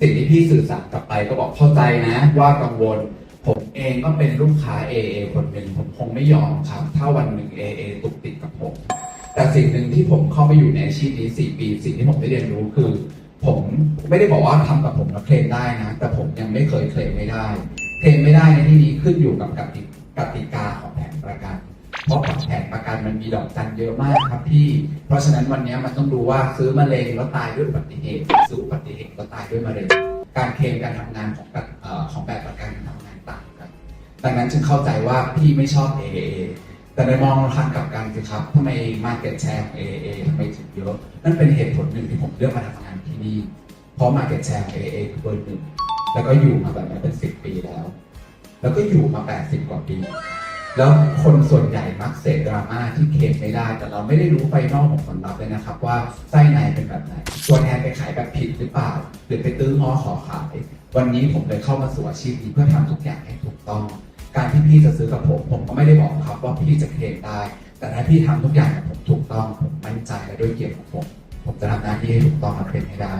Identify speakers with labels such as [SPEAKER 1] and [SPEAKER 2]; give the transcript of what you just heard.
[SPEAKER 1] สิ่งที่พี่สื่อสารกลับไปก็บอกเข้าใจนะว่ากังวล ผมเองก็เป็นลูกค้า AA คนหนึ่งผมคงไม่ยอมครับ ถ้าวันหนึ่ง AA ตุกติดกับผม แต่สิ่งหนึ่งที่ผมเข้าไปอยู่ในอาชีพนี้ 4 ปี สิ่งที่ผมได้เรียนรู้คือ ผมไม่ได้บอกว่าทำกับผมแล้วเคลมได้นะ แต่ผมยังไม่เคยเคลมไม่ได้ เคลมไม่ได้ในที่นี้ขึ้น เพราะแผนประกันมันมีดอกจันเยอะมากครับพี่ เพราะฉะนั้นวันนี้มันต้องดูว่าซื้อมะเร็งแล้วตายด้วยอุบัติเหตุซื้ออุบัติเหตุแล้วตายด้วยมะเร็ง การเคลมการทำงานของของแบบประกันการทำงานต่างกัน ดังนั้นจึงเข้าใจว่าพี่ไม่ชอบ AAA แต่ในมองทางกลับกันสิครับทำไมมาเก็ตแชร์ของ AAA ทำไมถึงเยอะ นั่นเป็นเหตุผลหนึ่งที่ผมเลือกมาทำงานที่นี่ เพราะมาเก็ตแชร์ของ AAA คือเบอร์หนึ่งแล้วก็อยู่มาแบบนี้เป็นสิบปีแล้ว แล้วก็อยู่มา 80 กว่าปี แล้วคนส่วนใหญ่มักเสพดราม่าที่เคลมไม่ได้ แต่เราไม่ได้รู้ไฟนอลของผลลัพธ์เลยนะครับ ว่าไส้ในเป็นแบบไหน ตัวแทนไปขายแบบผิดหรือเปล่า หรือไปตื้อง้อขอขาย วันนี้ผมเลยเข้ามาสู่อาชีพนี้เพื่อทำทุกอย่างให้ถูกต้อง การที่พี่จะซื้อกับผม ผมก็ไม่ได้บอกครับว่าพี่จะเคลมได้ แต่ถ้าพี่ทำทุกอย่างกับผมถูกต้อง ผมมั่นใจและด้วยเกียรติของผม ผมจะทำหน้าที่ให้ถูกต้องและเคลมให้ได้